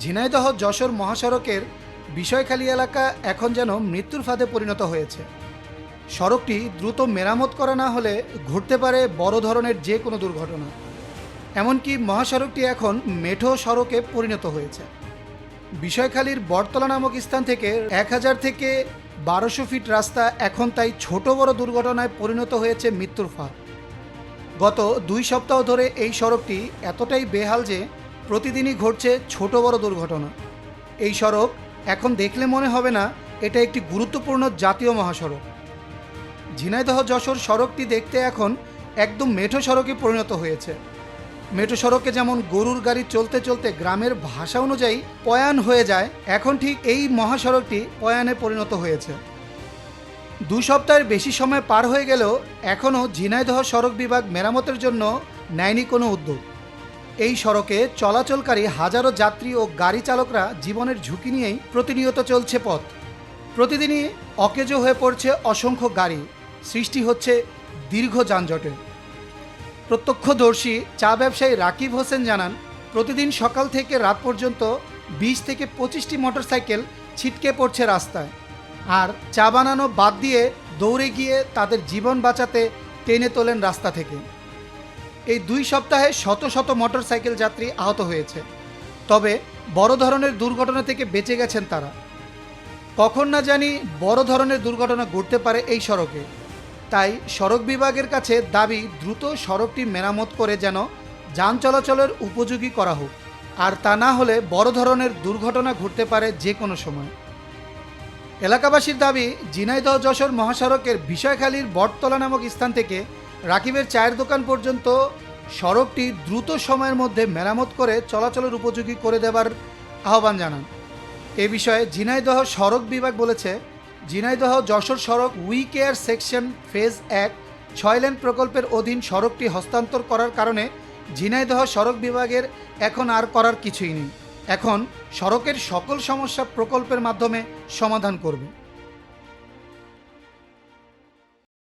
ঝিনাইদহ যশোর মহাসড়কের বিষয়খালী এলাকা এখন যেন মৃত্যুর ফাঁদে পরিণত হয়েছে। সড়কটি দ্রুত মেরামত করা না হলে ঘটতে পারে বড় ধরনের যে কোনো দুর্ঘটনা। এমনকি মহাসড়কটি এখন মেঠো সড়কে পরিণত হয়েছে। বিষয়খালীর বটতলা নামক স্থান থেকে এক হাজার থেকে বারোশো ফিট রাস্তা এখন তাই ছোট বড় দুর্ঘটনায় পরিণত হয়েছে মৃত্যুর ফাঁদ। গত দুই সপ্তাহ ধরে এই সড়কটি এতটাই বেহাল যে প্রতিদিনই ঘটছে ছোট বড় দুর্ঘটনা। এই সড়ক এখন দেখলে মনে হবে না এটা একটি গুরুত্বপূর্ণ জাতীয় মহাসড়ক। ঝিনাইদহ যশোর সড়কটি দেখতে এখন একদম মেঠো সড়কে পরিণত হয়েছে। মেঠো সড়কে যেমন গরুর গাড়ি চলতে চলতে গ্রামের ভাষা অনুযায়ী পয়ান হয়ে যায়, এখন ঠিক এই মহাসড়কটি পয়ানে পরিণত হয়েছে। দু সপ্তাহের বেশি সময় পার হয়ে গেলেও এখনও ঝিনাইদহ সড়ক বিভাগ মেরামতের জন্য নেয়নি কোনো উদ্যোগ। এই সড়কে চলাচলকারী হাজারো যাত্রী ও গাড়ি চালকরা জীবনের ঝুঁকি নিয়েই প্রতিনিয়ত চলছে পথ। প্রতিদিনই অকেজো হয়ে পড়ছে অসংখ্য গাড়ি, সৃষ্টি হচ্ছে দীর্ঘ যানজটের প্রত্যক্ষদর্শী চা ব্যবসায়ী রাকিব হোসেন জানান, প্রতিদিন সকাল থেকে রাত পর্যন্ত বিশ থেকে পঁচিশটি মোটরসাইকেল ছিটকে পড়ছে রাস্তায়। আর চা বানানো বাদ দিয়ে দৌড়ে গিয়ে তাদের জীবন বাঁচাতে টেনে তোলেন রাস্তা থেকে। এই দুই সপ্তাহে শত শত মোটরসাইকেল যাত্রী আহত হয়েছে। তবে বড় ধরনের দুর্ঘটনা থেকে বেঁচে গেছেন তারা। কখন না জানি বড় ধরনের দুর্ঘটনা ঘটতে পারে এই সড়কে। তাই সড়ক বিভাগের কাছে দাবি, দ্রুত সড়কটি মেরামত করে যেন যান চলাচলের উপযোগী করা হোক। আর তা না হলে বড় ধরনের দুর্ঘটনা ঘটতে পারে যে কোনো সময়। এলাকাবাসীর দাবি, ঝিনাইদহ যশোর মহাসড়কের বিষয়খালীর বটতলা নামক স্থান থেকে রাকিবের চায়ের দোকান পর্যন্ত সড়কটি দ্রুত সময়ের মধ্যে মেরামত করে চলাচলের উপযোগী করে দেবার আহ্বান জানান। এ বিষয়ে ঝিনাইদহ সড়ক বিভাগ বলেছে, ঝিনাইদহ যশোর সড়ক উই কেয়ার সেকশন ফেজ এক ছয় লেন প্রকল্পের অধীন সড়কটি হস্তান্তর করার কারণে ঝিনাইদহ সড়ক বিভাগের এখন আর করার কিছুই নেই। এখন সড়কের সকল সমস্যা প্রকল্পের মাধ্যমে সমাধান করবে।